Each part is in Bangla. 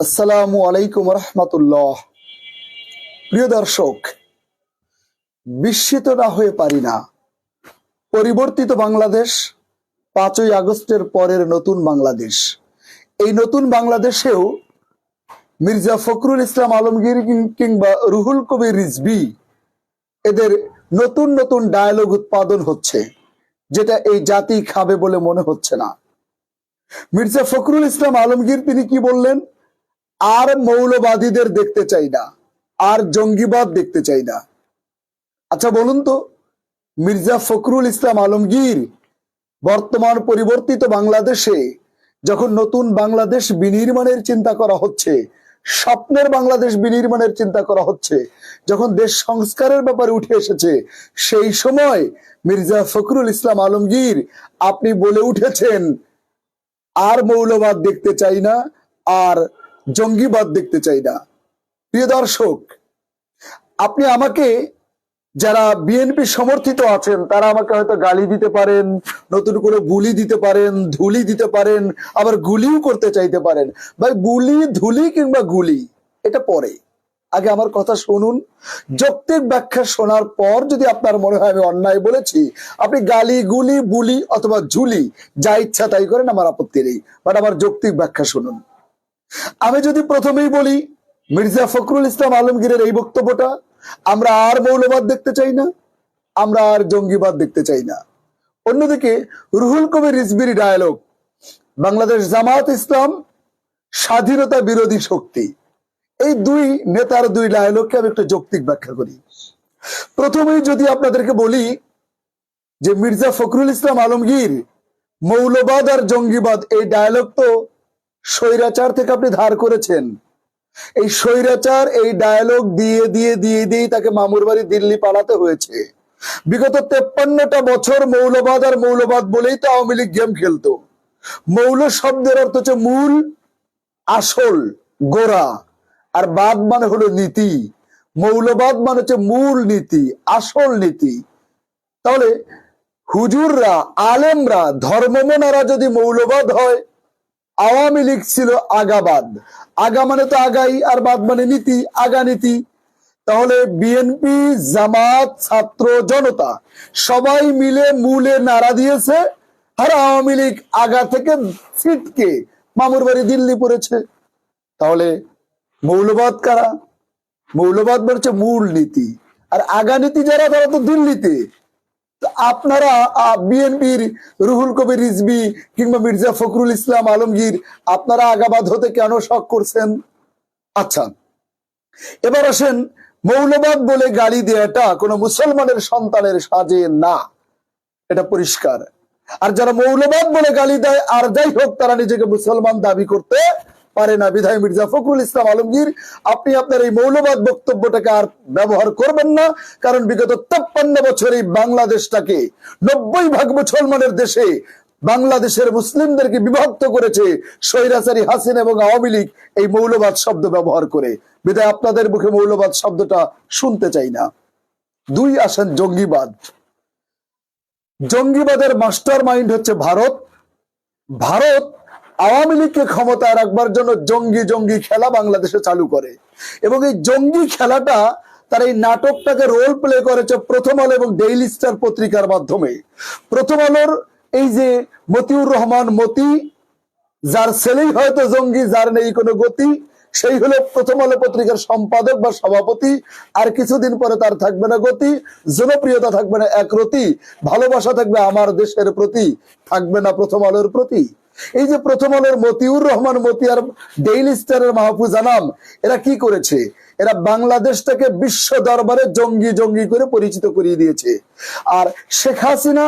আসসালামু আলাইকুম রহমতুল্লাহ। প্রিয় দর্শক, বিস্মিত না হয়ে পারি না, পরিবর্তিত বাংলাদেশ পাঁচই আগস্টের পরের নতুন বাংলাদেশ। এই নতুন বাংলাদেশেও মির্জা ফখরুল ইসলাম আলমগীর কিংবা রুহুল কবির রিজবি এদের নতুন নতুন ডায়ালগ উৎপাদন হচ্ছে, যেটা এই জাতি খাবে বলে মনে হচ্ছে না। মির্জা ফখরুল ইসলাম আলমগীর তিনি কি বললেন? আর মৌলবাদীদের দেখতে চাই না, আর জঙ্গিবাদ দেখতে চাই না। আচ্ছা বলুন তো, মির্জা ফখরুল ইসলাম আলমগীর বর্তমান পরিবর্তিত বাংলাদেশে যখন নতুন বাংলাদেশ বিনির্মাণের চিন্তা করা হচ্ছে, স্বপ্নের বাংলাদেশ বিনির্মাণের চিন্তা করা হচ্ছে, যখন দেশ সংস্কারের ব্যাপারে উঠে এসেছে, সেই সময় মির্জা ফখরুল ইসলাম আলমগীর আপনি বলে উঠেছেন, আর মৌলবাদ দেখতে চাই না, আর জঙ্গিবাদ দেখতে চাই না। প্রিয় দর্শক আপনি আমাকে যারা বিএনপি সমর্থিত আছেন তারা আমাকে হয়তো গালি দিতে পারেন নতুন করে বুলি দিতে পারেন ধুলি দিতে পারেন আবার গুলিও করতে চাইতে পারেন। ভাই বুলি ধুলি কিংবা গুলি এটা পরে। আগে আমার কথা শুনুন। যৌক্তিক ব্যাখ্যা শোনার পর যদি আপনার মনে হয় আমি অন্যায় বলেছি আপনি গালি গুলি বুলি অথবা ঝুলি যা ইচ্ছা তাই করেন আমার আপত্তি নেই। বাট আমার যৌক্তিক ব্যাখ্যা শুনুন। আমি যদি প্রথমেই বলি, মির্জা ফখরুল ইসলাম আলমগীরের এই বক্তব্যটা, আমরা আর মৌলবাদ দেখতে চাই না, আমরা আর জঙ্গিবাদ দেখতে চাই না। অন্যদিকে, রুহুল কবির রিজবির ডায়ালগ বাংলাদেশ জামাত ইসলাম স্বাধীনতা বিরোধী শক্তি। এই দুই নেতার দুই ডায়ালগকে আমি একটা যৌক্তিক ব্যাখ্যা করি। প্রথমেই যদি আপনাদেরকে বলি যে মির্জা ফখরুল ইসলাম আলমগীর মৌলবাদ আর জঙ্গিবাদ, এই ডায়ালগ তো স্বৈরাচার থেকে আপনি ধার করেছেন। এই স্বৈরাচার, এই ডায়ালগ দিয়ে দিয়ে দিয়ে দিয়ে তাকে মামুর বাড়ি দিল্লি পালাতে হয়েছে। বিগত তেপ্পান্নটা বছর মৌলবাদ আর মৌলবাদ বলেই তো আওয়ামী লীগ গেম খেলতো। মৌল শব্দের অর্থ হচ্ছে মূল, আসল, গোড়া। আর বাদ মানে হলো নীতি। মৌলবাদ মানে হচ্ছে মূল নীতি, আসল নীতি। তাহলে হুজুররা, আলেমরা, ধর্মমনারা যদি মৌলবাদ হয় আওয়ামী লীগ ছিল আগাবাদ। আগা মানে তো আগাই, আর বাদ মানে নীতি, আগা নীতি। তাহলে বিএনপি জামাত, ছাত্র, জনতা, সবাই মিলে মূলে নাড়া দিয়েছে, আর আওয়ামী লীগ আগা থেকে ছিটকে মামুর বাড়ি দিল্লি পড়েছে। তাহলে মৌলবাদ কারা? মৌলবাদ বলছে মূল নীতি। আর আগা নীতি যারা, তারা তো দিল্লিতে। আপনারা বিএনপির রুহুল কবির রিজবি কিংবা মির্জা ফখরুল ইসলাম আলমগীর, আপনারা আগাবাদ হতে কেন শখ করছেন? আচ্ছা এবার আসেন, মৌলবাদ বলে গালি দেওয়াটা কোনো মুসলমানের সন্তানের সাজে না। এটা পরিষ্কার। আর যারা মৌলবাদ বলে গালি দেয়, আর যাই হোক, তারা নিজেকে মুসলমান দাবি করতে পারে না। বিধায় মির্জা ফখরুল ইসলাম আলমগীর, আপনি আপনার এই মৌলবাদ বক্তব্যটাকে আর ব্যবহার করবেন না, কারণ বিগত তেপ্পান্ন বছর এই বাংলাদেশটাকে নব্বই ভাগ মুসলমানের দেশে বাংলাদেশের মুসলিমদেরকে বিভক্ত করেছে স্বৈরাচারী হাসিন এবং আওয়ামী লীগ এই মৌলবাদ শব্দ ব্যবহার করে। বিধায় আপনাদের মুখে মৌলবাদ শব্দটা শুনতে চাই না। দুই আসেন জঙ্গিবাদ। জঙ্গিবাদের মাস্টার মাইন্ড হচ্ছে ভারত। ভারত আওয়ামী লীগকে ক্ষমতায় রাখবার জন্য জঙ্গি জঙ্গি খেলা বাংলাদেশে চালু করে। এবং এই জঙ্গি খেলাটা তার এই নাটকটাকে রোল প্লে করেছে প্রথম আলো এবং ডেইলি স্টার পত্রিকার মাধ্যমে। প্রথম আলোর এই যে মতিউর রহমান মতি, যার ছেলেই হয়তো জঙ্গি, যার নেই কোনো গতি, সেই হলো প্রথম আলো পত্রিকার সম্পাদক বা সভাপতি। আর কিছুদিন পরে তার থাকবে না গতি, জনপ্রিয়তা থাকবে না একরতি ভালোবাসা থাকবে আমার দেশের প্রতি, থাকবে না প্রথম আলোর প্রতি। এই যে প্রথম আলোর মতিউর রহমান মতি আর ডেইলি স্টারের মাহফুজ আনাম, এরা কি করেছে? এরা বাংলাদেশটাকে বিশ্ব দরবারে জঙ্গি জঙ্গি করে পরিচিত করিয়ে দিয়েছে। আর শেখ হাসিনা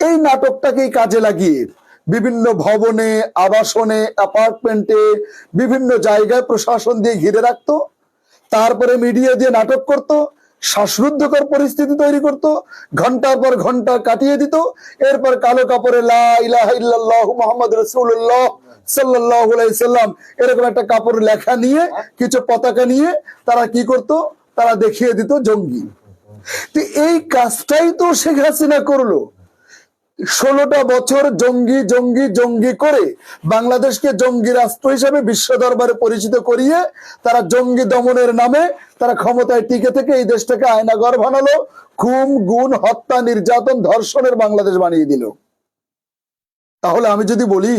এই নাটকটাকেই কাজে লাগিয়ে বিভিন্ন ভবনে, আবাসনে, অ্যাপার্টমেন্টে, বিভিন্ন জায়গায় প্রশাসন দিয়ে ঘিরে রাখতো, তারপরে মিডিয়া দিয়ে নাটক করত শ্বাসরুদ্ধকর পরিস্থিতি তৈরি করত, ঘণ্টার পর ঘণ্টা কাটিয়ে দিত, এরপর কালো কাপড়ে রসুল্লাহ মুহাম্মদ আলাইহি সাল্লাম, এরকম একটা কাপড় লেখা নিয়ে, কিছু পতাকা নিয়ে তারা কি করত? তারা দেখিয়ে দিত জঙ্গি। তো এই কাজটাই তো শেখ হাসিনা করল। ষোলোটা বছর জঙ্গি জঙ্গি জঙ্গি করে বাংলাদেশকে জঙ্গি রাষ্ট্র হিসেবে বিশ্ব দরবারে পরিচিত করিয়ে তারা জঙ্গি দমনের নামে তারা ক্ষমতায় টিকে থেকে এই দেশটাকে আয়নাগর বানালো, খুন, গুণ, হত্যা, নির্যাতন, ধর্ষণের বাংলাদেশ বানিয়ে দিল। তাহলে আমি যদি বলি,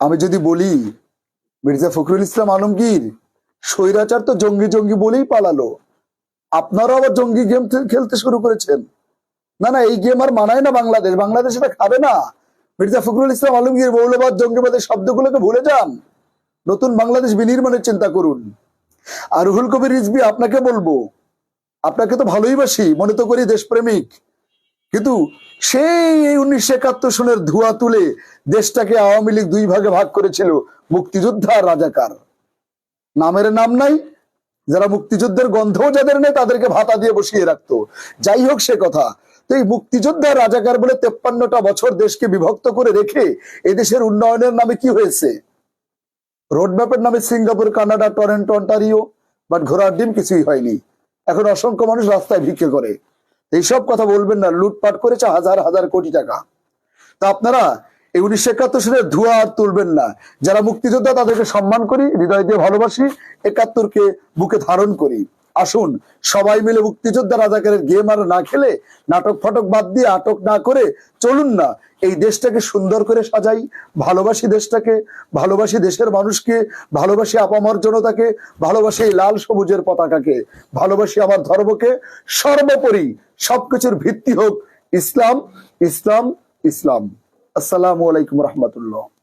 আমি যদি বলি, মির্জা ফখরুল ইসলাম আলমগীর স্বৈরাচার তো জঙ্গি জঙ্গি বলেই পালালো। আপনারাও আবার জঙ্গি গেম খেলতে শুরু করেছেন। না না, এই গেম আর মানায় না বাংলাদেশ। বাংলাদেশ এটা খাবে না। মির্জা ফখরুল ইসলাম আলমগীর মৌলবাদ জঙ্গিবাদের শব্দগুলোকে ভুলে যান। নতুন বাংলাদেশ বিনির্মাণের চিন্তা করুন। আর রুহুল কবির রিজবি আপনাকে বলব, আপনাকে তো ভালোই বাসি, মনে তো করি দেশপ্রেমিক। কিন্তু সেই এই উনিশশো একাত্তর সনের ধোঁয়া তুলে দেশটাকে আওয়ামী লীগ দুই ভাগে ভাগ করেছিল মুক্তিযোদ্ধা আর রাজাকার। নামের নাম নাই, যারা মুক্তিযুদ্ধের গন্ধও যাদের নেই তাদেরকে ভাতা দিয়ে বসিয়ে রাখতো। যাই হোক সে কথা এই মুক্তিযোদ্ধা রাজাকার বলে তেপ্পান্নটা বছর দেশকে বিভক্ত করে রেখে এদেশের উন্নয়নের নামে কি হয়েছে? রোডম্যাপের নামে Singapore, Canada, Toronto, Ontario, but ঘোড়ার ডিম কিছুই হয়নি। এখন অসংখ্য মানুষ রাস্তায় ভিক্ষে করে। এইসব কথা বলবেন না, লুটপাট করেছে হাজার হাজার কোটি টাকা। তা আপনারা এই উনিশশো একাত্তর সালের ধোঁয়া আর তুলবেন না। যারা মুক্তিযোদ্ধা, তাদেরকে সম্মান করি, হৃদয় দিয়ে ভালোবাসি, একাত্তরকে বুকে ধারণ করি। আসুন। সবাই মিলে মুক্তিযোদ্ধা রাজাকারের গেম আর না খেলে নাটক ফটক বাদ দিয়ে আটক না করে চলুন না। এই দেশটাকে সুন্দর করে সাজাই। ভালোবাসি দেশটাকে, ভালোবাসি দেশের মানুষকে, ভালোবাসি আপামর জনতাকে, ভালোবাসি এই লাল সবুজের পতাকাকে, ভালোবাসি আমার ধর্মকে। সর্বোপরি সবকিছুর ভিত্তি হোক ইসলাম ইসলাম ইসলাম। আসসালামু আলাইকুম রহমতুল্লাহ।